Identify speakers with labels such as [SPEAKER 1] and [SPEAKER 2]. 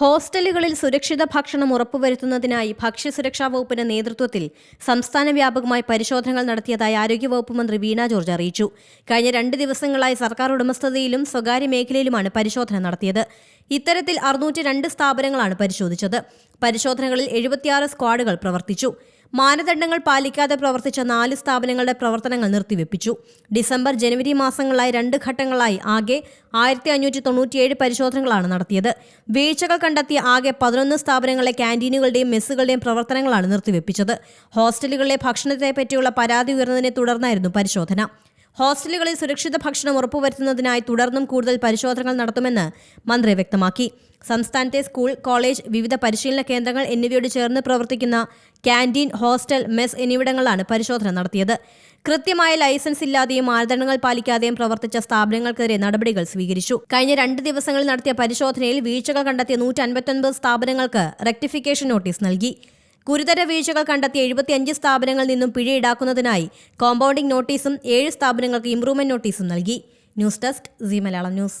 [SPEAKER 1] ഹോസ്റ്റലുകളിൽ സുരക്ഷിത ഭക്ഷണം ഉറപ്പുവരുത്തുന്നതിനായി ഭക്ഷ്യസുരക്ഷാ വകുപ്പിന്റെ നേതൃത്വത്തിൽ സംസ്ഥാന വ്യാപകമായി പരിശോധനകൾ നടത്തിയതായി ആരോഗ്യവകുപ്പ് മന്ത്രി വീണ ജോർജ് അറിയിച്ചു. കഴിഞ്ഞ രണ്ട് ദിവസങ്ങളായി സർക്കാർ ഉടമസ്ഥതയിലും സ്വകാര്യ മേഖലയിലുമാണ് പരിശോധന നടത്തിയത്. ഇത്തരത്തിൽ അറുന്നൂറ്റി സ്ഥാപനങ്ങളാണ് പരിശോധിച്ചത്. പരിശോധനകളിൽ എഴുപത്തിയാറ് സ്ക്വാഡുകൾ പ്രവർത്തിച്ചു. മാനദണ്ഡങ്ങൾ പാലിക്കാതെ പ്രവർത്തിച്ച നാല് സ്ഥാപനങ്ങളുടെ പ്രവർത്തനങ്ങൾ നിർത്തിവെപ്പിച്ചു. ഡിസംബർ ജനുവരി മാസങ്ങളായി രണ്ട് ഘട്ടങ്ങളായി ആകെ ആയിരത്തി അഞ്ഞൂറ്റി തൊണ്ണൂറ്റിയേഴ് പരിശോധനകളാണ് നടത്തിയത്. വീഴ്ചകൾ കണ്ടെത്തിയ ആകെ പതിനൊന്ന് സ്ഥാപനങ്ങളെ ക്യാന്റീനുകളുടെയും മെസ്സുകളുടെയും പ്രവർത്തനങ്ങളാണ് നിർത്തിവെപ്പിച്ചത്. ഹോസ്റ്റലുകളിലെ ഭക്ഷണത്തെ പറ്റിയുള്ള പരാതി ഉയർന്നതിനെ തുടർന്നായിരുന്നു പരിശോധന. ഹോസ്റ്റലുകളിൽ സുരക്ഷിത ഭക്ഷണം ഉറപ്പുവരുത്തുന്നതിനായി തുടർന്നും കൂടുതൽ പരിശോധനകൾ നടത്തുമെന്ന് മന്ത്രി വ്യക്തമാക്കി. സംസ്ഥാനത്തെ സ്കൂൾ കോളേജ് വിവിധ പരിശീലന കേന്ദ്രങ്ങൾ എന്നിവയോട് ചേർന്ന് പ്രവർത്തിക്കുന്ന ക്യാന്റീൻ ഹോസ്റ്റൽ മെസ് എന്നിവിടങ്ങളിലാണ് പരിശോധന നടത്തിയത്. കൃത്യമായ ലൈസൻസ് ഇല്ലാതെയും മാനദണ്ഡങ്ങൾ പാലിക്കാതെയും പ്രവർത്തിച്ച സ്ഥാപനങ്ങൾക്കെതിരെ നടപടികൾ സ്വീകരിച്ചു. കഴിഞ്ഞ രണ്ട് ദിവസങ്ങളിൽ നടത്തിയ പരിശോധനയിൽ വീഴ്ചകൾ കണ്ടെത്തിയ നൂറ്റി അൻപത്തൊൻപത് സ്ഥാപനങ്ങൾക്ക് റെക്ടിഫിക്കേഷൻ നോട്ടീസ് നൽകി. ഗുരുതര വീഴ്ചകൾ കണ്ടെത്തിയ എഴുപത്തിയഞ്ച് സ്ഥാപനങ്ങളിൽ നിന്നും പിഴ ഈടാക്കുന്നതിനായി കോമ്പൗണ്ടിംഗ് നോട്ടീസും ഏഴ് സ്ഥാപനങ്ങൾക്ക് ഇംപ്രൂവ്മെന്റ് നോട്ടീസും നൽകി. News desk C Malayalam news.